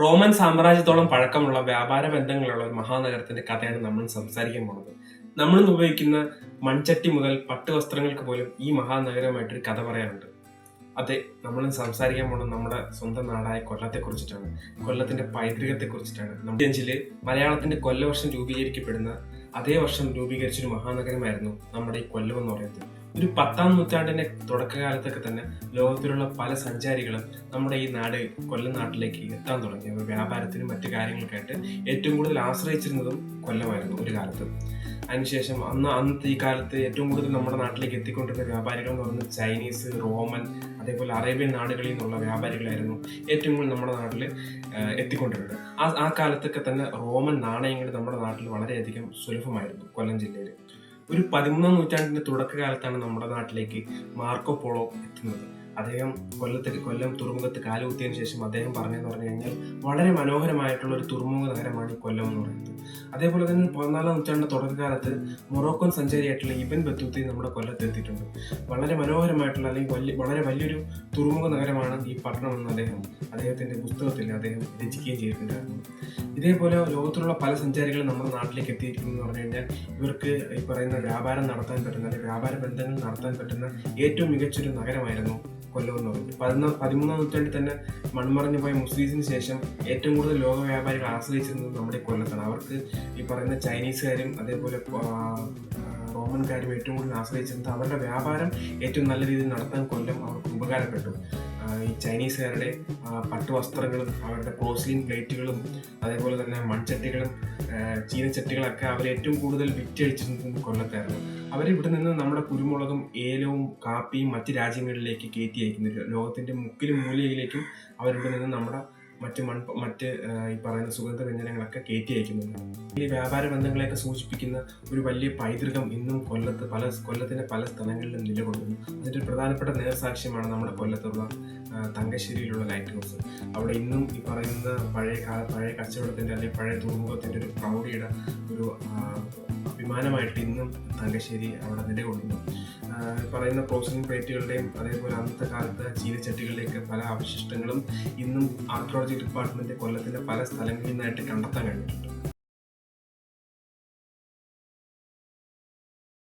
Roman സാമ്രാജ്യത്തോളം പഴക്കമുള്ള വ്യാപാര ബന്ധങ്ങളുള്ള ഒരു മഹാനഗരത്തിന്റെ കഥയാണ് നമ്മൾ സംസാരിക്കാൻ പോകുന്നത്. നമ്മൾ ഉപയോഗിക്കുന്ന മൺചട്ടി മുതൽ പട്ടുവസ്ത്രങ്ങൾക്ക് പോലും ഈ മഹാനഗരമായിട്ടൊരു കഥ പറയാനുണ്ട്. അതെ നമ്മൾ സംസാരിക്കാൻ പോകുന്നത് നമ്മുടെ സ്വന്തം നാടായ കൊല്ലത്തെ കുറിച്ചിട്ടാണ്. കൊല്ലത്തിന്റെ പൈതൃകത്തെ കുറിച്ചിട്ടാണ്. നമ്മുടെ അഞ്ചിൽ മലയാളത്തിന്റെ കൊല്ലവർഷം രൂപീകരിക്കപ്പെടുന്ന അതേ വർഷം രൂപീകരിച്ചൊരു മഹാനഗരമായിരുന്നു നമ്മുടെ ഈ കൊല്ലം എന്ന് പറയുന്നത്. ഒരു പത്താം നൂറ്റാണ്ടിന്റെ തുടക്കകാലത്തൊക്കെ തന്നെ ലോകത്തിലുള്ള പല സഞ്ചാരികളും നമ്മുടെ ഈ നാട് കൊല്ലം നാട്ടിലേക്ക് എത്താൻ തുടങ്ങി. വ്യാപാരത്തിനും മറ്റു കാര്യങ്ങൾക്കായിട്ട് ഏറ്റവും കൂടുതൽ ആശ്രയിച്ചിരുന്നതും കൊല്ലമായിരുന്നു ഒരു കാലത്ത്. അതിനുശേഷം അന്ന് അന്നത്തെ ഈ കാലത്ത് ഏറ്റവും കൂടുതൽ നമ്മുടെ നാട്ടിലേക്ക് എത്തിക്കൊണ്ടിരുന്ന വ്യാപാരികൾ എന്ന് പറയുന്നത് ചൈനീസ് റോമൻ അതേപോലെ അറേബ്യൻ നാടുകളിൽ നിന്നുള്ള വ്യാപാരികളായിരുന്നു ഏറ്റവും കൂടുതൽ നമ്മുടെ നാട്ടിൽ എത്തിക്കൊണ്ടിരുന്നത്. ആ ആ കാലത്തൊക്കെ തന്നെ റോമൻ നാണയങ്ങൾ നമ്മുടെ നാട്ടിൽ വളരെയധികം സുലഭമായിരുന്നു കൊല്ലം ജില്ലയിൽ. ഒരു പതിമൂന്നാം നൂറ്റാണ്ടിന്റെ തുടക്കകാലത്താണ് നമ്മുടെ നാട്ടിലേക്ക് മാർക്കോ പോളോ എത്തുന്നത്. അദ്ദേഹം കൊല്ലത്തിൽ കൊല്ലം തുറമുഖത്ത് കാലുകുത്തിയതിനു ശേഷം അദ്ദേഹം പറഞ്ഞതെന്ന് പറഞ്ഞു കഴിഞ്ഞാൽ വളരെ മനോഹരമായിട്ടുള്ള ഒരു തുറമുഖ നഗരമാണ് ഈ കൊല്ലം എന്ന് പറയുന്നത്. അതേപോലെ തന്നെ പതിനാലാം നൂറ്റാണ്ട് തുടക്കകാലത്ത് മൊറോക്കോൻ സഞ്ചാരിയായിട്ടുള്ള ഇബൻ ബത്തൂത്തി നമ്മുടെ കൊല്ലത്ത് എത്തിയിട്ടുണ്ട്. വളരെ മനോഹരമായിട്ടുള്ള അല്ലെങ്കിൽ വലിയ വളരെ വലിയൊരു തുറമുഖ നഗരമാണ് ഈ പട്ടണം എന്ന് അദ്ദേഹം അദ്ദേഹത്തിന്റെ പുസ്തകത്തിൽ അദ്ദേഹം രചിക്കുകയും ചെയ്തിട്ടുണ്ടായിരുന്നു. ഇതേപോലെ ലോകത്തിലുള്ള പല സഞ്ചാരികളും നമ്മുടെ നാട്ടിലേക്ക് എത്തിയിരിക്കുന്നു എന്ന് പറഞ്ഞു കഴിഞ്ഞാൽ ഇവർക്ക് ഈ പറയുന്ന വ്യാപാരം നടത്താൻ പറ്റുന്ന അല്ലെങ്കിൽ വ്യാപാര ബന്ധങ്ങൾ നടത്താൻ പറ്റുന്ന ഏറ്റവും മികച്ചൊരു നഗരമായിരുന്നു കൊല്ലം എന്ന് പറയുന്നത് പതിനാ പതിമൂന്നാം നൂറ്റാണ്ടിൽ തന്നെ മൺമറഞ്ഞു പോയ മുസ്ലിംസിന് ശേഷം ഏറ്റവും കൂടുതൽ ലോക വ്യാപാരികൾ ആശ്രയിച്ചിരുന്നത് നമ്മുടെ കൊല്ലത്താണ്. അവർക്ക് ഈ പറയുന്ന ചൈനീസുകാരും അതേപോലെ റോമൻകാരും ഏറ്റവും കൂടുതൽ ആശ്രയിച്ചിരുന്നത് അവരുടെ വ്യാപാരം ഏറ്റവും നല്ല രീതിയിൽ നടത്താൻ കൊല്ലം അവർക്ക് ഉപകാരപ്പെട്ടു. ഈ ചൈനീസുകാരുടെ പട്ടുവസ്ത്രങ്ങളും അവരുടെ ക്ലോസ്ലിൻ പ്ലേറ്റുകളും അതേപോലെ തന്നെ മൺചട്ടികളും ചീനച്ചട്ടികളൊക്കെ അവർ ഏറ്റവും കൂടുതൽ വിറ്റഴിച്ചിരുന്നത് കൊല്ലത്തായിരുന്നു അവരിവിടെ നിന്ന് നമ്മുടെ കുരുമുളകും ഏലവും കാപ്പിയും മറ്റ് രാജ്യങ്ങളിലേക്ക് കയറ്റി അയക്കുന്നു ലോകത്തിന്റെ മുക്കിലും മൂലയിലേക്കും അവരിവിടെ നിന്ന് നമ്മുടെ മറ്റ് മൺ മറ്റ് ഈ പറയുന്ന സുഗന്ധ വ്യഞ്ജനങ്ങളൊക്കെ കയറ്റി അയക്കുന്നുണ്ട്. ഈ വ്യാപാര ബന്ധങ്ങളെയൊക്കെ സൂചിപ്പിക്കുന്ന ഒരു വലിയ പൈതൃകം ഇന്നും കൊല്ലത്ത് പല കൊല്ലത്തിന്റെ പല സ്ഥലങ്ങളിലും നിലകൊള്ളുന്നു. അതിന്റെ ഒരു പ്രധാനപ്പെട്ട നേർസാക്ഷ്യമാണ് നമ്മുടെ കൊല്ലത്തുള്ള തങ്കശ്ശേരിയിലുള്ള ലൈറ്റ് ഹൗസ് അവിടെ ഇന്നും ഈ പറയുന്ന പഴയ കാല പഴയ കച്ചവടത്തിന്റെ അല്ലെങ്കിൽ പഴയ തുറമുഖത്തിന്റെ ഒരു പ്രൗഢിയുടെ ഒരു അഭിമാനമായിട്ട് ഇന്നും തങ്കശ്ശേരി അവിടെ നിലകൊള്ളുന്നു. പറയുന്ന പ്രോസസിംഗ് പ്ലേറ്റുകളുടെയും അതേപോലെ അന്നത്തെ കാലത്ത് ചീനച്ചട്ടികളുടെയൊക്കെ പല അവശിഷ്ടങ്ങളും ഇന്നും ആർക്കിയോളജി ഡിപ്പാർട്ട്മെന്റ് കൊല്ലത്തിന്റെ പല സ്ഥലങ്ങളിൽ നിന്നായിട്ട് കണ്ടെത്താൻ കഴിഞ്ഞിട്ടുണ്ട്.